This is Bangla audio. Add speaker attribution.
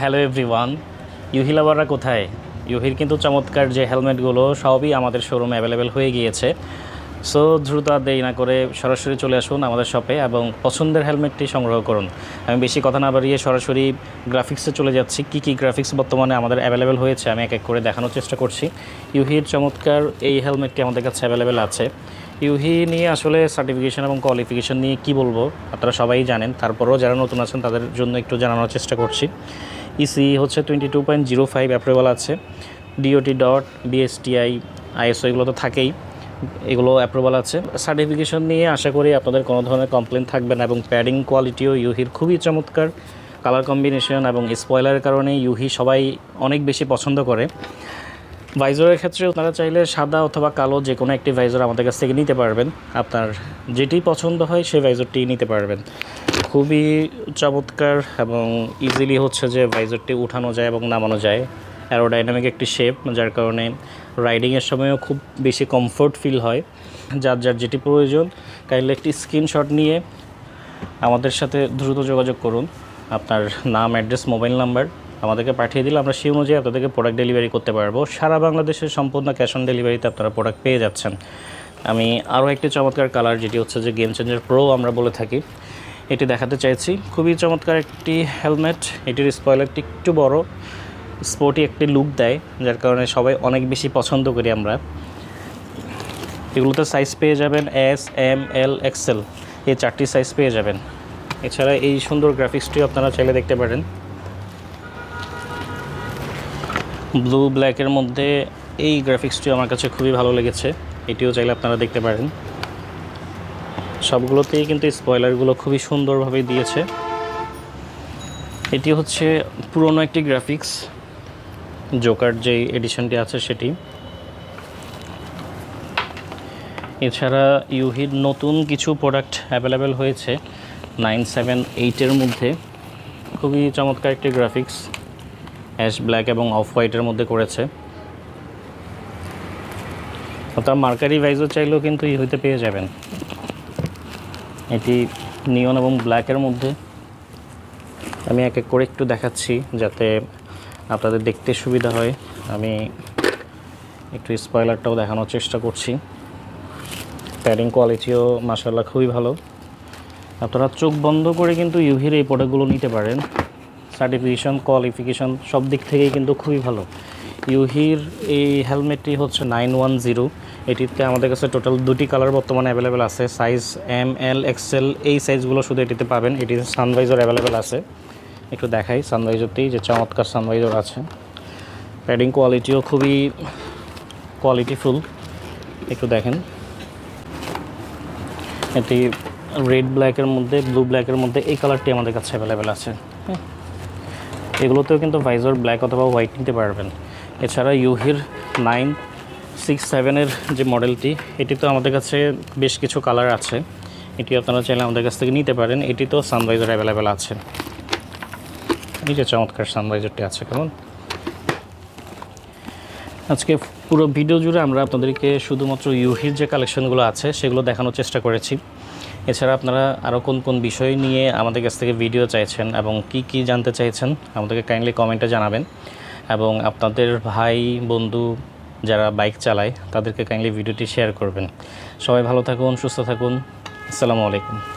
Speaker 1: হ্যালো এভরিওয়ান ইউহিলাবাররা কোথায়? ইউহির কিন্তু চমৎকার যে হেলমেটগুলো সবই আমাদের শোরুমে অ্যাভেলেবেল হয়ে গিয়েছে। সো দ্রুত দেরি না করে সরাসরি চলে আসুন আমাদের শপে এবং পছন্দের হেলমেটটি সংগ্রহ করুন। আমি বেশি কথা না বাড়িয়ে সরাসরি গ্রাফিক্সে চলে যাচ্ছি। কী কী গ্রাফিক্স বর্তমানে আমাদের অ্যাভেলেবেল হয়েছে আমি এক এক করে দেখানোর চেষ্টা করছি। ইউহির চমৎকার এই হেলমেটটি আমাদের কাছে অ্যাভেলেবেল আছে। ইউহি নিয়ে আসলে সার্টিফিকেশন এবং কোয়ালিফিকেশন নিয়ে কি বলব? আপনারা সবাই জানেন। তারপরেও যারা নতুন আছেন, তাদের জন্য একটু জানানোর চেষ্টা করছি। ইসি হচ্ছে twenty two point zero five approval আছে। ডিওটি ডট বিএসটিআই আইএসও এগুলো তো থাকেই, এগুলো অ্যাপ্রুভাল আছে। সার্টিফিকেশন নিয়ে আশা করি আপনাদের কোনো ধরনের কমপ্লেন থাকবে না এবং প্যাডিং কোয়ালিটিও ইউহির খুবই চমৎকার। কালার কম্বিনেশন এবং স্পয়লারের কারণে ইউহি সবাই অনেক বেশি পছন্দ করে। ভাইজরের ক্ষেত্রে আপনারা চাইলে সাদা অথবা কালো যে কোনো একটি ভাইজর আমাদের কাছ থেকে নিতে পারবেন। আপনার যেটি পছন্দ হয় সেই ভাইজরটি নিতে পারবেন। খুবই চমৎকার এবং ইজিলি হচ্ছে যে ভাইজারটি উঠানো যায় এবং নামানো যায়। অ্যারোডাইনামিক একটি শেপ যার কারণে রাইডিংয়ের সময়ও খুব বেশি কমফোর্ট ফিল হয়। যার যার যেটি প্রয়োজন কাইন্ডলি একটি স্ক্রিনশট নিয়ে আমাদের সাথে দ্রুত যোগাযোগ করুন। আপনার নাম অ্যাড্রেস মোবাইল নাম্বার আমাদেরকে পাঠিয়ে দিলে আমরা সেই অনুযায়ী আপনাদেরকে প্রোডাক্ট ডেলিভারি করতে পারব। সারা বাংলাদেশের সম্পূর্ণ ক্যাশ অন ডেলিভারিতে আপনারা প্রোডাক্ট পেয়ে যাচ্ছেন। আমি আরও একটি চমৎকার কালার যেটি হচ্ছে যে গেম চেঞ্জার প্রো আমরা বলে থাকি। এটি দেখাতে চাইছি। খুবই চমৎকার একটি হেলমেট। এটির স্পয়লারটি একটু বড়, স্পোর্টি একটি লুক দেয়, যার কারণে সবাই অনেক বেশি পছন্দ করি আমরা। এগুলোতে সাইজ পেয়ে যাবেন এস এম এল এক্সেল এই চারটি সাইজ পেয়ে যাবেন। এছাড়া এই সুন্দর গ্রাফিক্সটিও আপনারা চাইলে দেখতে পারেন। ব্লু ব্ল্যাকের মধ্যে এই গ্রাফিক্সটিও আমার কাছে খুবই ভালো লেগেছে। এটিও চাইলে আপনারা দেখতে পারেন। সবগুলোতেই কিন্তু স্পয়লারগুলো খুবই সুন্দরভাবে দিয়েছে। এটি হচ্ছে পুরনো একটি গ্রাফিক্স, জোকার যে এডিশনটি আছে সেটি। এছাড়া ইউহির নতুন কিছু প্রোডাক্ট অ্যাভেলেবেল হয়েছে নাইন সেভেন এইটের মধ্যে। খুবই চমৎকার একটি গ্রাফিক্স, অ্যাশ ব্ল্যাক এবং অফ হোয়াইটের মধ্যে করেছে। অর্থাৎ মার্কারি ভাইজও চাইলেও কিন্তু হইতে পেয়ে যাবেন। এটি নিয়ন এবং ব্ল্যাকের মধ্যে। আমি এক এক করে একটু দেখাচ্ছি যাতে আপনাদের দেখতে সুবিধা হয়। আমি একটু স্পয়লারটাও দেখানোর চেষ্টা করছি। প্যাডিং কোয়ালিটিও মাসাল্লাহ খুবই ভালো। আপনারা চোখ বন্ধ করে কিন্তু ইউভির এই প্রোডাক্টগুলো নিতে পারেন। সার্টিফিকেশন কোয়ালিফিকেশন সব দিক থেকেই কিন্তু খুবই ভালো। ইউহির এই হেলমেটটি হচ্ছে নাইন ওয়ান জিরো এটিতে আমাদের কাছে টোটাল দুটি কালার বর্তমানে অ্যাভেলেবেল আছে। সাইজ এম এল এক্সেল এই সাইজগুলো শুধু এটিতে পাবেন। এটিতে সানভাইজার অ্যাভেলেবেল আছে। একটু দেখাই সানভাইজারটি যে চমৎকার সানভাইজার আছে। প্যাডিং কোয়ালিটিও খুবই কোয়ালিটিফুল একটু দেখেন। এটি রেড ব্ল্যাকের মধ্যে ব্লু ব্ল্যাকের মধ্যে এই কালারটি আমাদের কাছে অ্যাভেলেবেল আছে। হ্যাঁ এগুলোতেও কিন্তু ভাইজার ব্ল্যাক অথবা হোয়াইট নিতে পারবেন। এছাড়া ইউহির নাইন সিক্স, সেভেনের যে মডেলটি, এটি তো আমাদের কাছে বেশ কিছু কালার আছে। এটি আপনারা চাইলে আমাদের কাছ থেকে নিতে পারেন। এটি তো সানরাইজার অ্যাভেলেবেল আছে। এই যে চমৎকার সানরাইজারটি আছে, কেমন? আজকে পুরো ভিডিও জুড়ে আমরা আপনাদেরকে শুধুমাত্র ইউহির যে কালেকশনগুলো আছে, সেগুলো দেখানোর চেষ্টা করেছি। এছাড়া আপনারা আরও কোন কোন বিষয় নিয়ে আমাদের কাছ থেকে ভিডিও চাইছেন এবং কি কি জানতে চাইছেন, আমাদেরকে কাইন্ডলি কমেন্টে জানাবেন। এবং আপনাদের ভাই, বন্ধু যারা বাইক চালায়, তাদেরকে কাইন্ডলি ভিডিওটি শেয়ার করবেন। সবাই ভালো থাকুন, সুস্থ থাকুন। আসসালামু আলাইকুম।